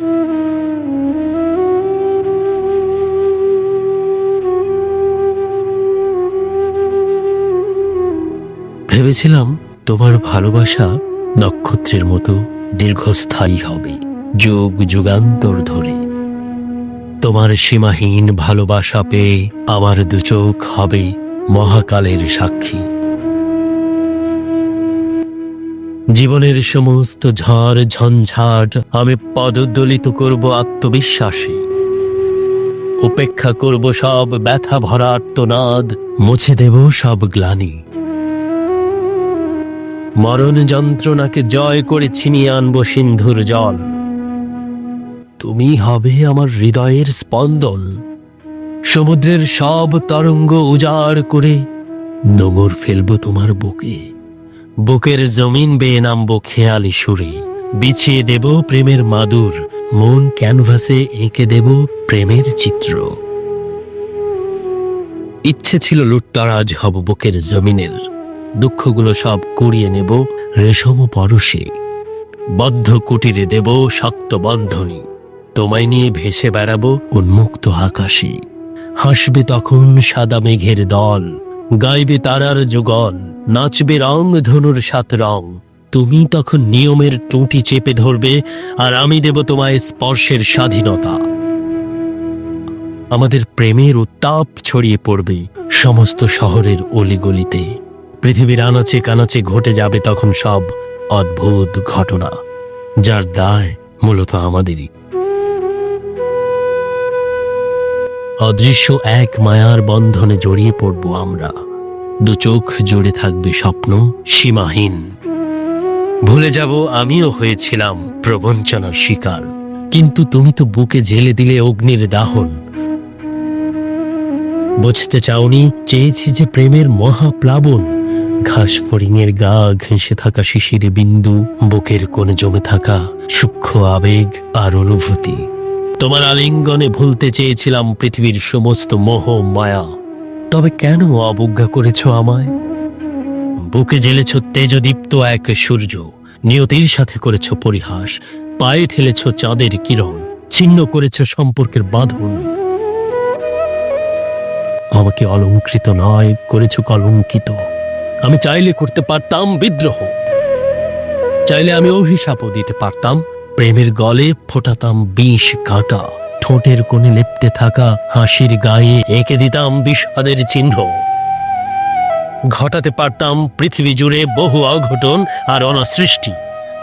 ভেবেছিলাম তোমার ভালোবাসা নক্ষত্রের মতো দীর্ঘস্থায়ী হবে, যুগ যুগান্তর ধরে। তোমার সীমাহীন ভালোবাসা পেয়ে আমার দুচোখ হবে মহাকালের সাক্ষী। জীবনের সমস্ত ঝড়, ঝঞ্ঝাট আমি পদদলিত করব আত্মবিশ্বাসে। উপেক্ষা করব সব ব্যথা ভরা আর্তনাদ, মুছে দেব সব গ্লানি। মরণ যন্ত্রণাকে জয় করে ছিনিয়ে আনব সিন্ধুর জল। তুমি হবে আমার হৃদয়ের স্পন্দন। সমুদ্রের সব তরঙ্গ উজাড় করে নোঙর ফেলব তোমার বুকে। বুকের জমিন বেয়ে নামবো খেয়ালি সুরে। বিছিয়ে দেব প্রেমের মাদুর, মন ক্যানভাসে এঁকে দেব প্রেমের চিত্র। ইচ্ছে ছিল লুটতারাজ হব বুকের জমিনের। দুঃখগুলো সব কুড়িয়ে নেব রেশম পরশে। বদ্ধ কুটিরে দেব শক্ত বন্ধনী। তোমায় নিয়ে ভেসে বেড়াবো উন্মুক্ত আকাশে। হাসবে তখন সাদা মেঘের দল। গাইবে তারার যুগল, নাচবে রং ধনুর সাত রং। তুমি তখন নিয়মের টুঁটি চেপে ধরবে, আর আমি দেব তোমায় স্পর্শের স্বাধীনতা। আমাদের প্রেমের উত্তাপ ছড়িয়ে পড়বে সমস্ত শহরের অলিগলিতে। পৃথিবীর আনাচে কানাচে ঘটে যাবে তখন সব অদ্ভুত ঘটনা, যার দায় মূলত আমাদেরই। অদৃশ্য এক মায়ার বন্ধনে জড়িয়ে পড়ব আমরা। দু চোখ জুড়ে থাকবে স্বপ্ন সীমাহীন। ভুলে যাব আমিও হয়েছিলাম প্রবঞ্চনার শিকার। কিন্তু তুমি তো বুকে জেলে দিলে অগ্নির দাহন। বুঝতে চাওনি, চেয়েছি যে প্রেমের মহাপ্লাবন। ঘাস ফড়িংয়ের গা ঘেঁষে থাকা শিশির বিন্দু, বুকের কোণে জমে থাকা সূক্ষ্ম আবেগ আর অনুভূতি। তোমার আলিঙ্গনে ভুলতে চেয়েছিলাম পৃথিবীর সমস্ত মোহ, মায়া। তবে কেন অবজ্ঞা করেছ আমায়? বুকে জেলেছ তেজদীপ্ত এক সূর্য, নিয়তির সাথে করেছ পরিহাস, পায়ে ঠেলেছ চাঁদের কিরণ, ছিন্ন করেছ সম্পর্কের বাঁধন। আমাকে অলঙ্কৃত নয়, করেছ কলঙ্কিত। আমি চাইলে করতে পারতাম বিদ্রোহ। চাইলে আমি অভিশাপও দিতে পারতাম। প্রেমের গলে ফোটাতাম বিষ কাঁটা, ঠোঁটের কোণে লেপ্টে থাকা হাসির গায়ে এঁকে দিতাম বিষাদের চিহ্ন। ঘটাতে পারতাম পৃথিবী জুড়ে বহু অঘটন আর অনাসৃষ্টি।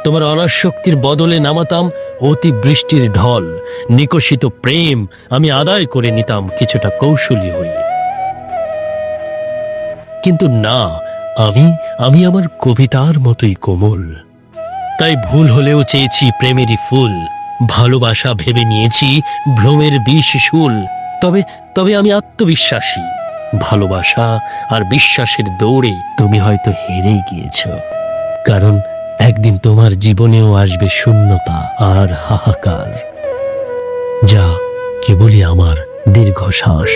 তোমার অনাশক্তির বদলে নামাতাম অতি বৃষ্টির ঢল। নিকশিত প্রেম আমি আদায় করে নিতাম কিছুটা কৌশলী হয়ে। কিন্তু না, আমি আমি আমার কবিতার মতোই কোমল। তাই ভুল হলেও চেয়েছি প্রেমেরই ফুল। ভালোবাসা ভেবে নিয়েছি ভ্রমের বিষ শুল। তবে তবে আমি আত্মবিশ্বাসী। ভালোবাসা আর বিশ্বাসের দৌড়ে তুমি হয়তো হেরেই গিয়েছ। কারণ একদিন তোমার জীবনেও আসবে শূন্যতা আর হাহাকার। যা কেবলই আমার দীর্ঘশ্বাস।